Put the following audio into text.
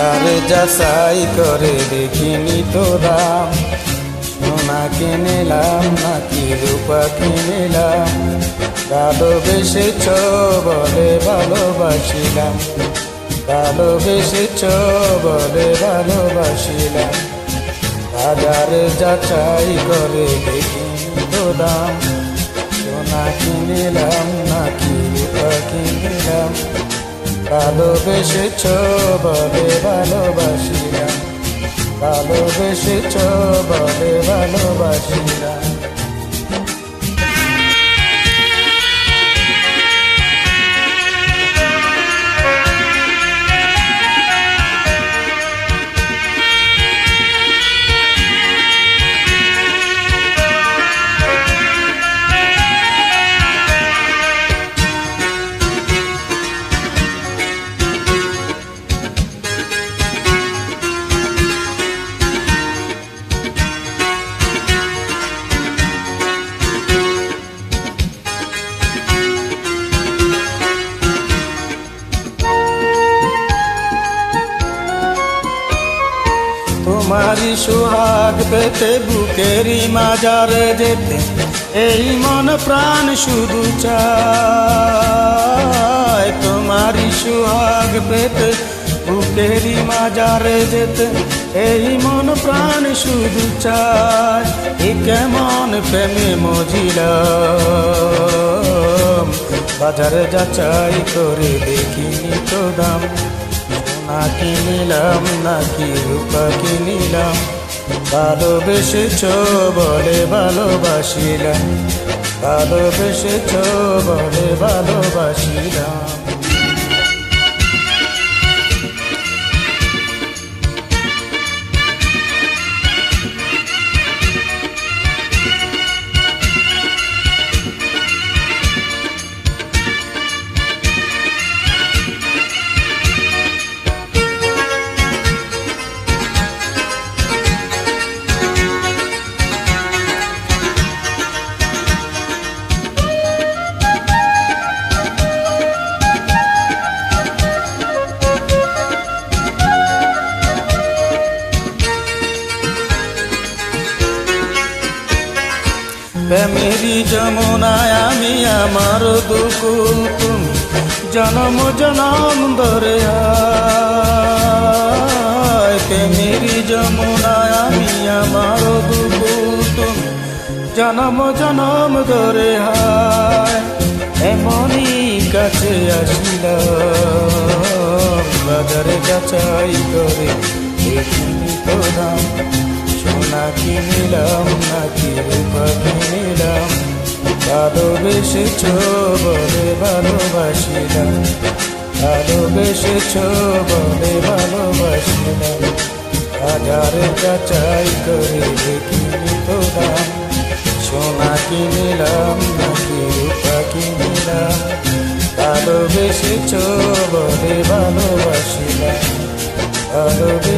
বাজারে যাচাই করে দেখিনি তো দাম। সোনা কিনিলাম, নাকি রূপা কিনিলাম। ভালোবেসেছ বলে ভালোবাসিলাম। ভালোবেসেছ বলে ভালোবাসিলাম। বাজারে যাচাই করে দেখিনি তো সোনা কিনিলাম, নাকি রূপা কিনিলাম। ভালোবেসেছ বলে ভালোবাসিলাম। ভালোবেসেছ বলে ভালোবাসিলাম। তোমারই সুহাগ পেতে বুকেরই মাজারে যেতে। এই মন প্রাণ শুধু চায় তোমারই সুহাগ পেতে বুকেরই মাজারে যেতে। এই মন প্রাণ শুধু চায় এ কেমন প্রেমে মজিলাম। বাজারে যাচাই করে দেখিনি তো দাম। সোনা নিলাম নাকি রূপা কিনিলাম ভালোবেসেছ বলে ভালোবাসিলাম। ভালোবেসেছ বলে ভালোবাসিলাম। প্রেমেরই যমুনায় আমি আমার দুকুল তুমি জনম জনম ধরে প্রেমেরই যমুনায় আমি আমার দুকুল তুমি জনম জনম ধরে হায় এমনই কাছে আসিল বাজারে যাচাই করে দেখিনি তো দাম সোনা কিনিলাম নাকি রূপা কিনিলাম ভালোবেসেছ বলে ভালোবাসিলাম। ভালোবেসেছ বলে ভালোবাসিলাম। বাজারে যাচাই করে দেখিনি তো দাম সোনা কিনিলাম, নাকি রূপা কিনিলাম। ভালোবেসেছ বলে ভালোবাসিলাম। ভালোবেসেছ